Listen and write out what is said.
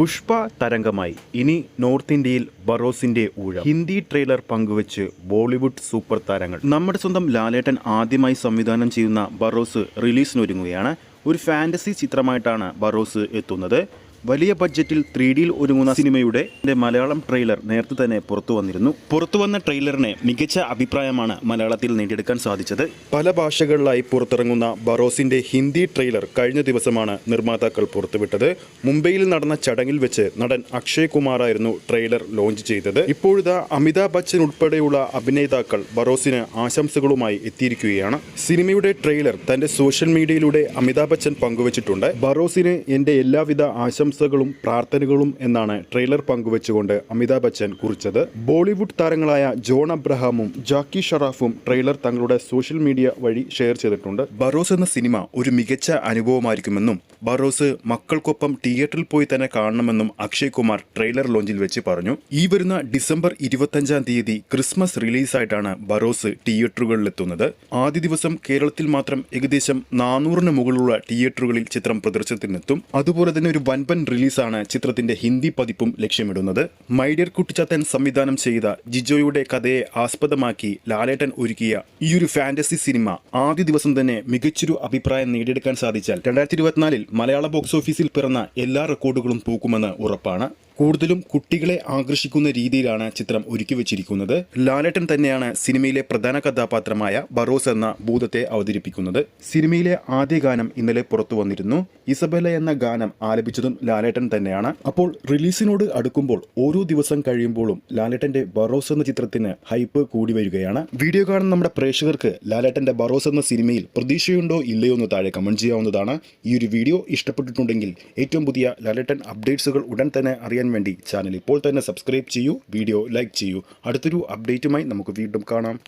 പുഷ്പ തരംഗമായി. ഇനി നോർത്ത് ഇന്ത്യയിൽ ബറോസിന്റെ ഊഴം. ഹിന്ദി ട്രെയിലർ പങ്കുവച്ച് ബോളിവുഡ് സൂപ്പർ താരങ്ങൾ. നമ്മുടെ സ്വന്തം ലാലേട്ടൻ ആദ്യമായി സംവിധാനം ചെയ്യുന്ന ബറോസ് റിലീസിനൊരുങ്ങുകയാണ്. ഒരു ഫാന്റസി ചിത്രമായിട്ടാണ് ബറോസ് എത്തുന്നത്. വലിയ ബഡ്ജറ്റിൽ ത്രീ ഡിയിൽ ഒരുങ്ങുന്ന സിനിമയുടെ മലയാളം ട്രെയിലർ നേരത്തെ തന്നെ പുറത്തു വന്നിരുന്നു. പുറത്തു വന്ന ട്രെയിലറിന് മികച്ച അഭിപ്രായമാണ് മലയാളത്തിൽ നേടിയെടുക്കാൻ സാധിച്ചത്. പല ഭാഷകളിലായി പുറത്തിറങ്ങുന്ന ബറോസിന്റെ ഹിന്ദി ട്രെയിലർ കഴിഞ്ഞ ദിവസമാണ് നിർമ്മാതാക്കൾ പുറത്തുവിട്ടത്. മുംബൈയിൽ നടന്ന ചടങ്ങിൽ വെച്ച് നടൻ അക്ഷയ് കുമാറായിരുന്നു ട്രെയിലർ ലോഞ്ച് ചെയ്തത്. ഇപ്പോഴിതാ അമിതാഭ് ബച്ചൻ ഉൾപ്പെടെയുള്ള അഭിനേതാക്കൾ ബറോസിന് ആശംസകളുമായി എത്തിയിരിക്കുകയാണ്. സിനിമയുടെ ട്രെയിലർ തന്റെ സോഷ്യൽ മീഡിയയിലൂടെ അമിതാഭ് ബച്ചൻ പങ്കുവച്ചിട്ടുണ്ട്. ബറോസിന് എന്റെ എല്ലാവിധ ആശംസകളും പ്രാർത്ഥനകളും എന്നാണ് ട്രെയിലർ പങ്കുവച്ചുകൊണ്ട് അമിതാഭ് ബച്ചൻ കുറിച്ചത്. ബോളിവുഡ് താരങ്ങളായ ജോൺ അബ്രഹാമും ജാക്കി ഷറാഫും ട്രെയിലർ തങ്ങളുടെ സോഷ്യൽ മീഡിയ വഴി ഷെയർ ചെയ്തിട്ടുണ്ട്. ബറോസ് എന്ന സിനിമ ഒരു മികച്ച അനുഭവമായിരിക്കുമെന്നും ബറോസ് മക്കൾക്കൊപ്പം തിയേറ്ററിൽ പോയി തന്നെ കാണണമെന്നും അക്ഷയ് കുമാർ ട്രെയിലർ ലോഞ്ചിൽ വെച്ച് പറഞ്ഞു. ഈ വരുന്ന ഡിസംബർ ഇരുപത്തഞ്ചാം തീയതി ക്രിസ്മസ് റിലീസായിട്ടാണ് ബറോസ് തിയേറ്ററുകളിലെത്തുന്നത്. ആദ്യ ദിവസം കേരളത്തിൽ മാത്രം ഏകദേശം നാനൂറിന് മുകളിലുള്ള തിയേറ്ററുകളിൽ ചിത്രം പ്രദർശനത്തിനെത്തും. അതുപോലെ തന്നെ ഒരു വൻപൻ റിലീസാണ് ചിത്രത്തിന്റെ ഹിന്ദി പതിപ്പും ലക്ഷ്യമിടുന്നത്. മൈഡിയർ കുട്ടിച്ചാത്തൻ സംവിധാനം ചെയ്ത ജിജോയുടെ കഥയെ ആസ്പദമാക്കി ലാലേട്ടൻ ഒരുക്കിയ ഈ ഒരു ഫാന്റസി സിനിമ ആദ്യ ദിവസം തന്നെ മികച്ചൊരു അഭിപ്രായം നേടിയെടുക്കാൻ സാധിച്ചാൽ രണ്ടായിരത്തി ഇരുപത്തിനാലിൽ മലയാള ബോക്സ് ഓഫീസിൽ പിറന്ന എല്ലാ റെക്കോർഡുകളും പൂക്കുമെന്ന് ഉറപ്പാണ്. കൂടുതലും കുട്ടികളെ ആകർഷിക്കുന്ന രീതിയിലാണ് ചിത്രം ഒരുക്കി വെച്ചിരിക്കുന്നത്. ലാലേട്ടൻ തന്നെയാണ് സിനിമയിലെ പ്രധാന കഥാപാത്രമായ ബറോസ് എന്ന ഭൂതത്തെ അവതരിപ്പിക്കുന്നത്. സിനിമയിലെ ആദ്യ ഗാനം ഇന്നലെ പുറത്തു വന്നിരുന്നു. ഇസബെല എന്ന ഗാനം ആലപിച്ചതും ലാലേട്ടൻ തന്നെയാണ്. അപ്പോൾ റിലീസിനോട് അടുക്കുമ്പോൾ ഓരോ ദിവസം കഴിയുമ്പോഴും ലാലേട്ടന്റെ ബറോസ് എന്ന ചിത്രത്തിന് ഹൈപ്പ് കൂടി വരികയാണ്. വീഡിയോ കാണുന്ന നമ്മുടെ പ്രേക്ഷകർക്ക് ലാലേട്ടന്റെ ബറോസ് എന്ന സിനിമയിൽ പ്രതീക്ഷയുണ്ടോ ഇല്ലയോ എന്ന് താഴെ കമന്റ് ചെയ്യാവുന്നതാണ്. ഈ ഒരു വീഡിയോ ഇഷ്ടപ്പെട്ടിട്ടുണ്ടെങ്കിൽ ഏറ്റവും പുതിയ ലാലേട്ടൻ അപ്ഡേറ്റ്സുകൾ ഉടൻ തന്നെ അറിയാൻ വേണ്ടി ചാനൽ ഇപ്പോൾ തന്നെ സബ്സ്ക്രൈബ് ചെയ്യൂ വീഡിയോ ലൈക്ക് ചെയ്യൂ. അടുത്തൊരു അപ്ഡേറ്റുമായി നമുക്ക് വീണ്ടും കാണാം.